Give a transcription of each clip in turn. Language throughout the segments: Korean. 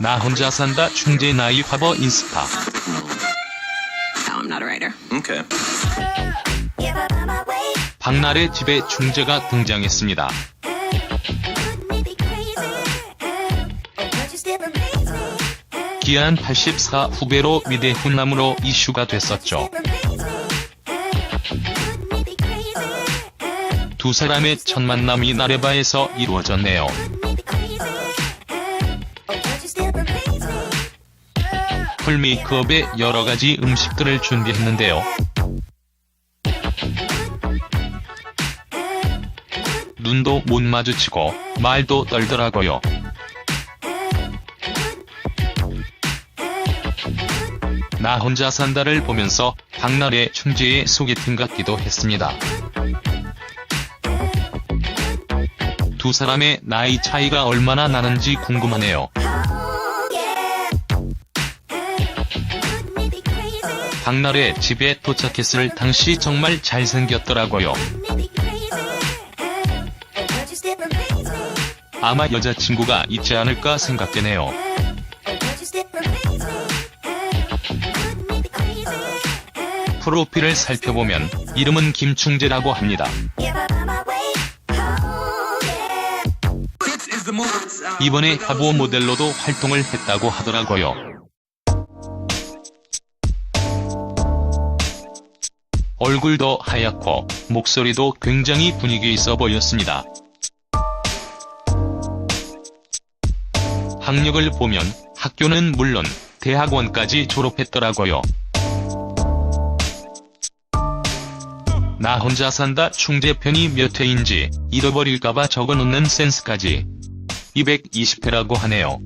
나 혼자 산다 충재 나이 화보 인스타. Okay. 박날의 집에 충재가 등장했습니다. 기안 84 후배로 미대 훈남으로 이슈가 됐었죠. 두 사람의 첫 만남이 나레바에서 이루어졌네요. 풀 메이크업에 여러 가지 음식들을 준비했는데요. 눈도 못 마주치고 말도 떨더라고요. 나 혼자 산다를 보면서 박나래 충재의 소개팅 같기도 했습니다. 두 사람의 나이 차이가 얼마나 나는지 궁금하네요. 박나래 집에 도착했을 당시 정말 잘생겼더라고요. 아마 여자친구가 있지 않을까 생각되네요. 프로필을 살펴보면 이름은 김충재라고 합니다. 이번에 화보 모델로도 활동을 했다고 하더라고요. 얼굴도 하얗고 목소리도 굉장히 분위기 있어 보였습니다. 학력을 보면 학교는 물론 대학원까지 졸업했더라고요. 나 혼자 산다 충재편이 몇 회인지 잃어버릴까봐 적어놓는 센스까지 220회라고 하네요.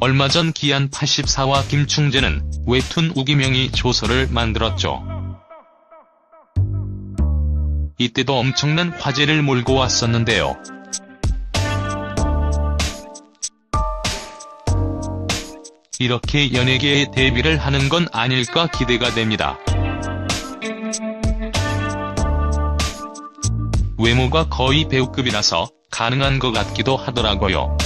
얼마 전 기안 84와 김충재는 웹툰 우기명이 조서를 만들었죠. 이때도 엄청난 화제를 몰고 왔었는데요. 이렇게 연예계에 데뷔를 하는 건 아닐까 기대가 됩니다. 외모가 거의 배우급이라서 가능한 것 같기도 하더라고요.